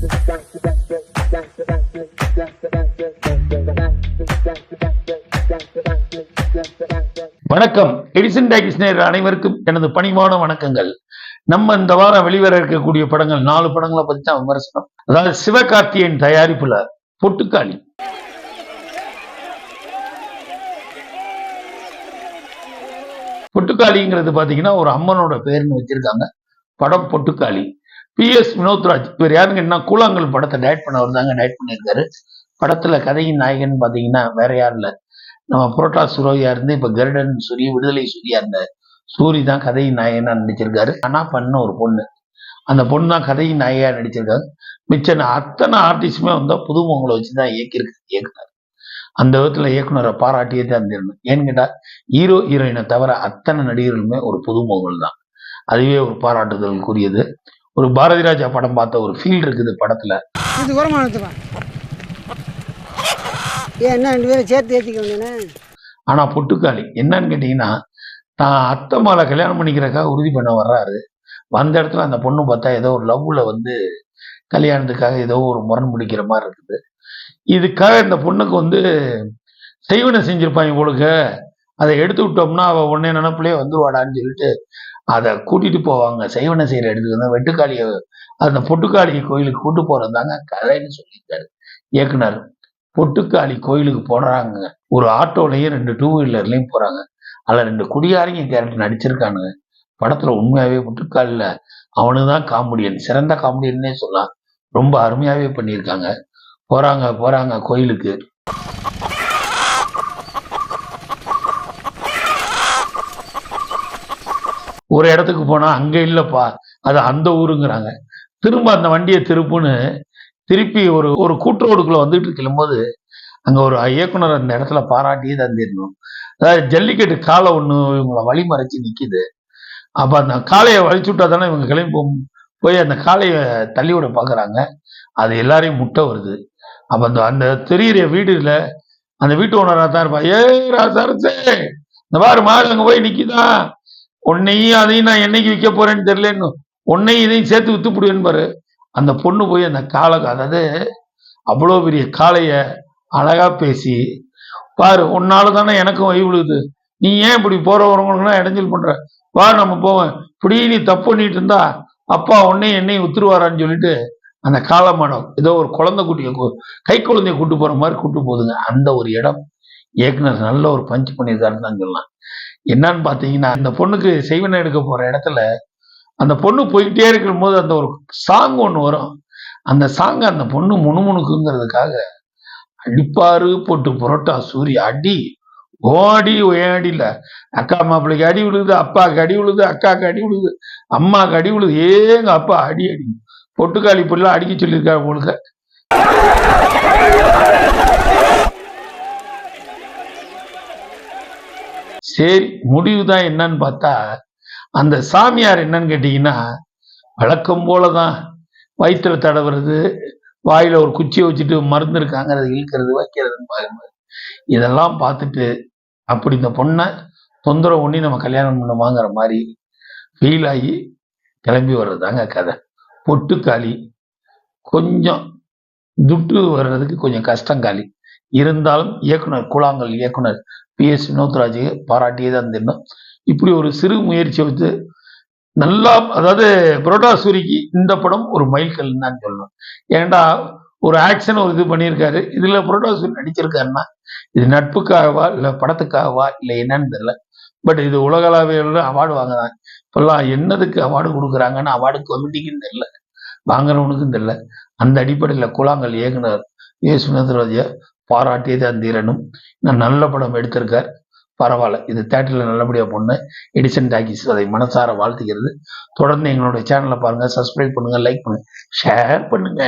வணக்கம். Edison talkies நேர் அனைவருக்கும் எனது பணிவான வணக்கங்கள். நம்ம இந்த வாரம் வெளிவர இருக்கக்கூடிய படங்கள் நாலு படங்களை பத்தி தான் விமர்சனம். அதாவது சிவகார்த்தியன் தயாரிப்புல பொட்டுக்காளி. பொட்டுக்காளிங்கிறது பாத்தீங்கன்னா ஒரு அம்மனோட பேர்னு வச்சிருக்காங்க. படம் பொட்டுக்காளி. பி எஸ் வினோத்ராஜ் இவர் யாருங்க? என்ன கூழாங்கல் படத்தை டைரக்ட் பண்ண தாங்க டைரக்ட் பண்ணியிருக்காரு. படத்துல கதையின் நாயகன் பாத்தீங்கன்னா வேற யாரும் இல்ல. நம்ம புரோட்டா சுரோயா இருந்து இப்ப கருடன் சூரிய விடுதலை சூர்யா இருந்த சூரி தான் கதையின் நாயகனா நடிச்சிருக்காரு. ஆனா பண்ண ஒரு பொண்ணு. அந்த பொண்ணு தான் கதையின் நாயகா நடிச்சிருக்காங்க மிச்ச அத்தனை ஆர்டிஸ்டுமே வந்தா புதுமுகங்களை வச்சுதான் இயக்கியிருக்கு இயக்குனார். அந்த விதத்துல இயக்குனரை பாராட்டியே தான் தரணும். ஏன்னு கேட்டா ஹீரோ ஹீரோயினை தவிர அத்தனை நடிகர்களுமே ஒரு புதுமுகங்கள் தான். அதுவே ஒரு பாராட்டுதலுக்குரியது ஒரு பாரதி ராஜா படம் பார்த்த ஒரு ஃபீல் இருக்குது படத்துல. இது உரமா எடுத்துக்கோ ஏன் என்ன ரெண்டு பேரும் சேர்த்து ஏற்றிக்க வேண்டியனே ஆனா பொட்டுக்காளி என்னன்னு கேட்டீங்கன்னா தான் அத்தை மாலை கல்யாணம் பண்ணிக்கிறக்காக உறுதி பண்ண வர்றாரு. வந்த இடத்துல அந்த பொண்ணு பார்த்தா ஏதோ ஒரு லவ்ல வந்து கல்யாணத்துக்காக ஏதோ ஒரு முரண் பிடிக்கிற மாதிரி இருக்குது. இதுக்காக இந்த பொண்ணுக்கு வந்து செய்வனை செஞ்சிருப்பாங்க உங்களுக்கு அதை எடுத்து விட்டோம்னா அவ உடனே நினப்பிலே வந்துருவாடான்னு சொல்லிட்டு அதை கூட்டிட்டு போவாங்க. செய்வனை செய்யற இடத்துக்கு வந்து வெட்டுக்காளியை அந்த பொட்டுக்காளி கோயிலுக்கு கூட்டு போறதாங்க கதைன்னு சொல்லியிருக்காரு இயக்குனர். பொட்டுக்காளி கோயிலுக்கு போடுறாங்க ஒரு ஆட்டோலையும் ரெண்டு டூ வீலர்லையும் போறாங்க. அதில் ரெண்டு குடியாரிங்க கேரக்டர் நடிச்சிருக்கானுங்க. படத்துல உண்மையாவே பொட்டுக்காலில் அவனுக்கு தான் காமெடியன். சிறந்த காமெடியன்னே சொல்லலாம். ரொம்ப அருமையாவே பண்ணியிருக்காங்க. போறாங்க போறாங்க கோயிலுக்கு. ஒரு இடத்துக்கு போனா அங்க இல்லப்பா அது அந்த ஊருங்கிறாங்க. திரும்ப அந்த வண்டியை திருப்புன்னு திருப்பி ஒரு ஒரு கூட்டுரோடுக்குள்ள வந்துட்டு கிளம்போது அங்க ஒரு இயக்குனர் அந்த இடத்துல பாராட்டியே தந்திருந்தோம் அதாவது ஜல்லிக்கட்டு காலை ஒன்று இவங்களை வழி மறைச்சு அப்போ அந்த காளையை வலிச்சு விட்டா தானே இவங்க கிளம்பி போய் அந்த காளையை தள்ளி விட பார்க்குறாங்க அது எல்லாரையும் முட்டை வருது. அப்போ அந்த அந்த தெரியுற வீடுல அந்த வீட்டு ஓனராக தான் இருப்பா ஏ ராசாரசே இந்த பாரு மாடு அங்கே போய் நிற்கிதான் உன்னையும் அதையும் நான் என்னைக்கு விற்க போறேன்னு தெரியலன்னு. உன்னையும் இதையும் சேர்த்து வித்து புடுவேன்னு பாரு அந்த பொண்ணு போய் அந்த காளை அதாவது அவ்வளோ பெரிய காளைய அழகா பேசி பாரு உன்னால தானே எனக்கும் வழி விழுகுது நீ ஏன் இப்படி போற வரவங்களுக்குலாம் இடைஞ்சல் பண்ற? வா நம்ம போவேன் இப்படி நீ தப்பு பண்ணிட்டு இருந்தா அப்பா உன்னையும் என்னையும் உத்துருவாரான்னு சொல்லிட்டு அந்த காளை மாடம் ஏதோ ஒரு குழந்தை குட்டியை கை குழந்தைய கூட்டு போற மாதிரி கூட்டு போகுதுங்க. அந்த ஒரு இடம். இயக்குனர் நல்ல ஒரு பஞ்ச் பண்ணியிருக்காருன்னு தான் சொல்லலாம். என்னன்னு பார்த்தீங்கன்னா அந்த பொண்ணுக்கு செய்வன எடுக்க போற இடத்துல அந்த பொண்ணு போயிட்டே இருக்கும் போது அந்த ஒரு சாங் ஒன்று வரும். அந்த சாங் அந்த பொண்ணு முணுமுணுக்குங்கிறதுக்காக அடிப்பாரு போட்டு புரோட்டா சூரிய அடி ஓடி ஓடி அக்கா மாப்பிள்ளைக்கு அடி விழுது அப்பாவுக்கு அடி விழுது அக்காவுக்கு அடி விழுது அம்மாவுக்கு அடி விழுது ஏங்க அப்பா அடி அடி. பொட்டுக்காளி பிள்ளை அடிக்க சொல்லியிருக்காரு உங்களுக்கு சரி முடிவு தான் என்னன்னு பார்த்தா அந்த சாமியார் என்னன்னு கேட்டீங்கன்னா வழக்கம் போலதான் வயிற்றுல தடவுறது வாயில ஒரு குச்சியை வச்சுட்டு மருந்து இருக்காங்க அதை இழுக்கிறது வைக்கிறதுன்னு பாருங்க. இதெல்லாம் பார்த்துட்டு அப்படி இந்த பொண்ணை தொந்தரவு பண்ணி நம்ம கல்யாணம் பண்ணுமாங்கிற மாதிரி ஃபீல் ஆகி கிளம்பி வர்றதுதாங்க கதை. பொட்டுக்காளி கொஞ்சம் துட்டு வர்றதுக்கு கொஞ்சம் கஷ்டம் காலி இருந்தாலும் இயக்குனர் கூழாங்கல் இயக்குனர் பி எஸ் வினோத்ராஜ் பாராட்டியே தான் தெரியும் இப்படி ஒரு சிறு முயற்சியை வச்சு நல்லா அதாவது புரோட்டா சூரிக்கு இந்த படம் ஒரு மைல்கல் தான் சொல்லணும். ஏன்டா ஒரு ஆக்ஷன் ஒரு இது பண்ணியிருக்காரு இதுல புரோட்டா சூரி நடிச்சிருக்காருன்னா இது நட்புக்காகவா இல்லை படத்துக்காகவா இல்லை என்னன்னு தெரியல. பட் இது உலகளாவிய அவார்டு வாங்குறாங்க. இப்பெல்லாம் என்னதுக்கு அவார்டு கொடுக்குறாங்கன்னு அவார்டு கமிட்டிக்குன்னு தெரியல. வாங்குறவனுக்கும் தெரியல. அந்த அடிப்படையில் கூழாங்கல் இயக்குனர் ஏ சுனந்தராஜ பாராட்டியது தான் நான் நல்ல படம் எடுத்திருக்கார். பரவாயில்ல. இது தேட்டரில் நல்லபடியாக பொண்ணு எடிசன் டாக்கிஸ் அதை மனசார வாழ்த்துக்கிறது தொடர்ந்து எங்களுடைய சேனலை பாருங்க சப்ஸ்கிரைப் பண்ணுங்க லைக் பண்ணுங்க ஷேர் பண்ணுங்க.